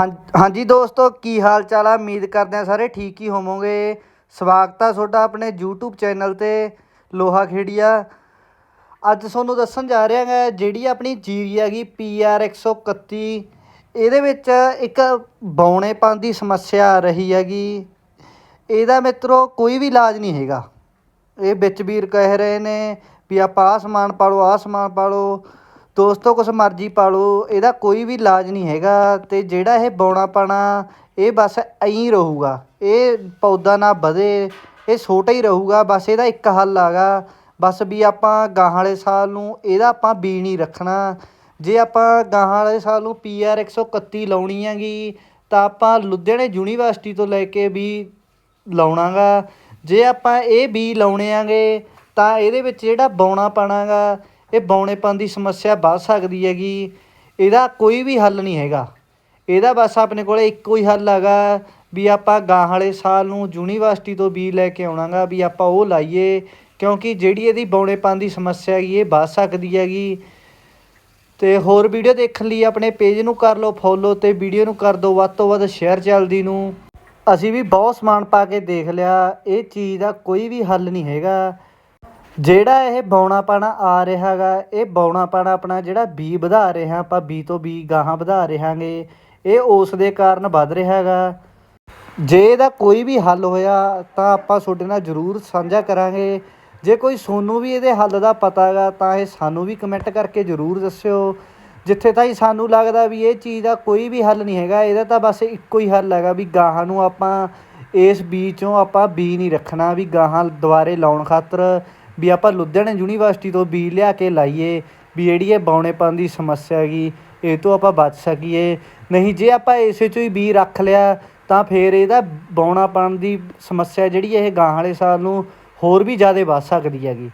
ਹਾਂ- ਹਾਂਜੀ ਦੋਸਤੋ, ਕੀ ਹਾਲ ਚਾਲ ਆ? ਉਮੀਦ ਕਰਦੇ ਆ ਸਾਰੇ ਠੀਕ ਹੀ ਹੋਵੋਗੇ। ਸਵਾਗਤ ਆ ਤੁਹਾਡਾ ਆਪਣੇ YouTube ਚੈਨਲ ਤੇ, ਲੋਹਾ ਖੇੜੀਆ। ਅੱਜ ਤੁਹਾਨੂੰ ਦੱਸਣ ਜਾ ਰਿਹਾ ਹਾਂ ਜਿਹੜੀ ਆਪਣੀ ਜੀਰੀ ਹੈਗੀ PR 131 ਇਹਦੇ ਵਿੱਚ ਇੱਕ ਬੌਣੇਪਨ ਦੀ ਸਮੱਸਿਆ ਆ ਰਹੀ ਹੈਗੀ। ਇਹਦਾ ਮਿੱਤਰੋ, ਕੋਈ ਵੀ ਇਲਾਜ ਨਹੀਂ ਹੈਗਾ। ਇਹ ਵਿੱਚ ਵੀਰ ਕਹਿ ਰਹੇ ਨੇ ਵੀ ਆਪਾਂ ਆਹ ਸਮਾਨ ਪਾ ਲਓ ਆਹ ਸਮਾਨ ਪਾ ਲਓ ਦੋਸਤੋ, ਕੁਛ ਮਰਜ਼ੀ ਪਾ ਲਓ, ਇਹਦਾ ਕੋਈ ਵੀ ਇਲਾਜ ਨਹੀਂ ਹੈਗਾ ਅਤੇ ਜਿਹੜਾ ਇਹ ਬੌਣਾ ਪਾਣਾ, ਇਹ ਬਸ ਐਂ ਰਹੂਗਾ। ਇਹ ਪੌਦਾ ਨਾ ਵਧੇ, ਇਹ ਛੋਟਾ ਹੀ ਰਹੂਗਾ, ਬਸ ਇਹਦਾ ਇੱਕ ਹੱਲ ਆਗਾ। ਬਸ ਵੀ ਆਪਾਂ ਗਾਹਾਂ ਵਾਲੇ ਸਾਲ ਨੂੰ ਇਹਦਾ ਆਪਾਂ ਬੀ ਨਹੀਂ ਰੱਖਣਾ। ਜੇ ਆਪਾਂ ਗਾਹਾਂ ਵਾਲੇ ਸਾਲ ਨੂੰ ਪੀ ਆਰ ਇੱਕ ਸੌ ਇਕੱਤੀ ਲਾਉਣੀ ਹੈਗੀ, ਤਾਂ ਆਪਾਂ ਲੁਧਿਆਣੇ ਯੂਨੀਵਰਸਿਟੀ ਤੋਂ ਲੈ ਕੇ ਵੀ ਲਾਉਣਾਗਾ। ਜੇ ਆਪਾਂ ਇਹ ਬੀ ਲਾਉਣੇ ਆਂਗੇ ਤਾਂ ਇਹਦੇ ਵਿੱਚ ਜਿਹੜਾ ਬੌਣਾ ਪਾਣਾਗਾ ਇਹ ਬੌਣੇਪਨ ਦੀ ਸਮੱਸਿਆ ਵੱਧ ਸਕਦੀ ਹੈਗੀ। ਇਹਦਾ ਕੋਈ ਵੀ ਹੱਲ ਨਹੀਂ ਹੈਗਾ। ਇਹਦਾ ਬਸ ਆਪਣੇ ਕੋਲੇ ਇੱਕੋ ਹੀ ਹੱਲ ਹੈਗਾ ਵੀ ਆਪਾਂ ਗਾਂ ਵਾਲੇ ਸਾਲ ਨੂੰ ਯੂਨੀਵਰਸਿਟੀ ਤੋਂ ਬੀ ਲੈ ਕੇ ਆਉਣਾਗਾ ਵੀ ਆਪਾਂ ਉਹ ਲਾਈਏ, ਕਿਉਂਕਿ ਜਿਹੜੀ ਇਹਦੀ ਬੌਣੇਪਨ ਦੀ ਸਮੱਸਿਆ ਹੈਗੀ, ਇਹ ਵੱਧ ਸਕਦੀ ਹੈਗੀ। ਤੇ ਹੋਰ ਵੀਡੀਓ ਦੇਖਣ ਲਈ, ਆਪਣੇ ਪੇਜ ਨੂੰ ਕਰ ਲਓ ਫੋਲੋ ਤੇ ਵੀਡੀਓ ਨੂੰ ਕਰ ਦਿਓ ਵੱਧ ਤੋਂ ਵੱਧ ਸ਼ੇਅਰ ਚੱਲਦੀ ਨੂੰ। ਅਸੀਂ ਵੀ ਬਹੁਤ ਸਮਾਨ ਪਾ ਕੇ ਦੇਖ ਲਿਆ, ਇਹ ਚੀਜ਼ ਦਾ ਕੋਈ ਵੀ ਹੱਲ ਨਹੀਂ ਹੈਗਾ। ਜਿਹੜਾ ਇਹ ਬੌਣਾ ਪਾਣਾ ਆ ਰਿਹਾ ਹੈਗਾ ਇਹ ਬੌਣਾ ਪਾਣਾ ਆਪਣਾ ਜਿਹੜਾ ਬੀ ਵਧਾ ਰਹੇ ਹਾਂ ਆਪਾਂ ਬੀ ਤੋਂ ਬੀ ਗਾਹਾਂ ਵਧਾ ਰਹੇ ਹਾਂਗੇ ਇਹ ਉਸ ਦੇ ਕਾਰਨ ਵੱਧ ਰਿਹਾ ਹੈਗਾ ਜੇ ਇਹਦਾ ਕੋਈ ਵੀ ਹੱਲ ਹੋਇਆ ਤਾਂ ਆਪਾਂ ਤੁਹਾਡੇ ਨਾਲ ਜ਼ਰੂਰ ਸਾਂਝਾ ਕਰਾਂਗੇ। ਜੇ ਕੋਈ ਸੋਨੂੰ ਵੀ ਇਹਦੇ ਹੱਲ ਦਾ ਪਤਾ ਹੈਗਾ ਤਾਂ ਇਹ ਸਾਨੂੰ ਵੀ ਕਮੈਂਟ ਕਰਕੇ ਜ਼ਰੂਰ ਦੱਸਿਓ। ਜਿੱਥੇ ਤਾਈਂ ਸਾਨੂੰ ਲੱਗਦਾ ਵੀ ਇਹ ਚੀਜ਼ ਦਾ ਕੋਈ ਵੀ ਹੱਲ ਨਹੀਂ ਹੈਗਾ, ਇਹਦਾ ਤਾਂ ਬਸ ਇੱਕੋ ਹੀ ਹੱਲ ਹੈਗਾ ਵੀ ਗਾਹਾਂ ਨੂੰ ਆਪਾਂ ਇਸ ਬੀ ਚੋਂ ਆਪਾਂ ਬੀ ਨਹੀਂ ਰੱਖਣਾ, ਵੀ ਗਾਹਾਂ ਦੁਆਰੇ ਲਾਉਣ ਖਾਤਰ। ਵੀ ਆਪਾਂ ਲੁਧਿਆਣਾ ਯੂਨੀਵਰਸਿਟੀ ਤੋਂ ਬੀ ਲਿਆ ਕੇ ਲਾਈਏ, ਵੀ ਜਿਹੜੀ ਇਹ ਬੌਣੇਪਨ ਦੀ ਸਮੱਸਿਆ ਹੈਗੀ, ਇਹ ਤੋਂ ਆਪਾਂ ਬਚ ਸਕੀਏ। ਨਹੀਂ, ਜੇ ਆਪਾਂ ਇਸੇ ਚੋਂ ਹੀ ਬੀ ਰੱਖ ਲਿਆ, ਤਾਂ ਫਿਰ ਇਹਦਾ ਬੌਣਾਪਨ ਦੀ ਸਮੱਸਿਆ ਜਿਹੜੀ ਇਹ ਗਾਂਹ ਵਾਲੇ ਸਾਲ ਨੂੰ ਹੋਰ ਵੀ ਜ਼ਿਆਦਾ ਵੱਧ ਸਕਦੀ ਹੈਗੀ।